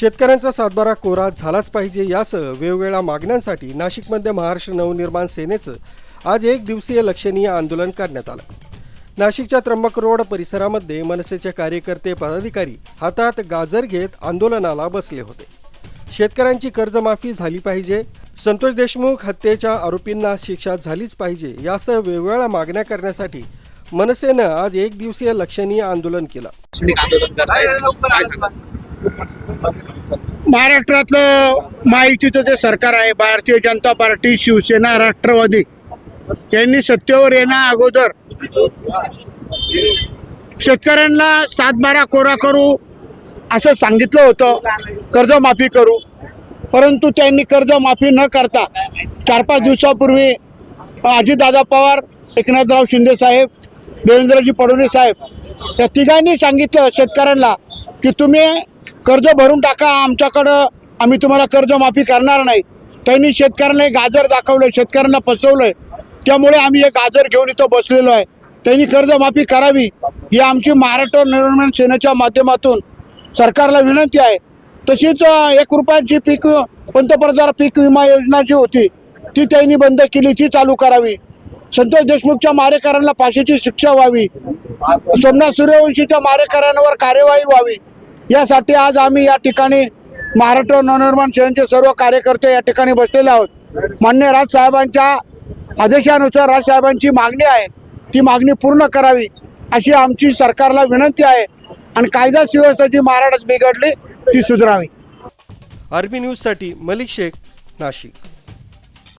शेतकऱ्यांचा सातबारा कोरा झालाच पाहिजे यासह वेगवेगळ्या मागण्यांसाठी नाशिकमध्ये महाराष्ट्र नवनिर्माण सेनेचं आज एक दिवसीय लक्षणीय आंदोलन करण्यात आलं. नाशिकच्या त्र्यंबक रोड परिसरामध्ये मनसेचे कार्यकर्ते पदाधिकारी हातात गाजर घेत आंदोलनाला बसले होते. शेतकऱ्यांची कर्जमाफी झाली पाहिजे संतोष देशमुख हत्येच्या आरोपींना शिक्षा झालीच पाहिजे यासह वेगवेगळ्या मागण्या करण्यासाठी मनसेनं आज एक दिवसीय लक्षणीय आंदोलन केलं. महाराष्ट्रातलं महायुतीचं जे सरकार आहे भारतीय जनता पार्टी शिवसेना राष्ट्रवादी यांनी सत्तेवर येण्या अगोदर शेतकऱ्यांना सातबारा कोरा करू असं सांगितलं होतं. कर्जमाफी करू. परंतु त्यांनी कर्जमाफी न करता चार पाच दिवसापूर्वी अजितदादा पवार एकनाथराव शिंदे साहेब देवेंद्रजी फडणवीस साहेब या तिघांनी सांगितलं शेतकऱ्यांना की तुम्ही कर्ज भरून टाका आमच्याकडं आम्ही तुम्हाला कर्जमाफी करणार नाही. त्यांनी शेतकऱ्यांना गाजर दाखवलं शेतकऱ्यांना फसवलंय. त्यामुळे आम्ही हे गाजर घेऊन इथं बसलेलो आहे. त्यांनी कर्जमाफी करावी ही आमची महाराष्ट्र निर्माण सेनेच्या माध्यमातून सरकारला विनंती आहे. तशीच एक रुपयाची पीक पंतप्रधान पीक विमा योजना जी होती ती त्यांनी बंद केली ती चालू करावी. संतोष देशमुखच्या मारेकऱ्यांना फाशीची शिक्षा व्हावी. सोमनाथ सूर्यवंशीच्या मारेकऱ्यांवर कार्यवाही व्हावी. यासाठी आज आम्ही या ठिकाणी महाराष्ट्र नवनिर्माण सेनेचे सर्व कार्यकर्ते या ठिकाणी बसलेले आहोत. मान्य राजसाहेबांच्या आदेशानुसार राजसाहेबांची मागणी आहे. ती मागणी पूर्ण करावी अशी आमची सरकारला विनंती आहे आणि कायदा सुव्यवस्था जी महाराष्ट्रात बिघडली ती सुधारावी. आरबी न्यूजसाठी मलिक शेख नाशिक.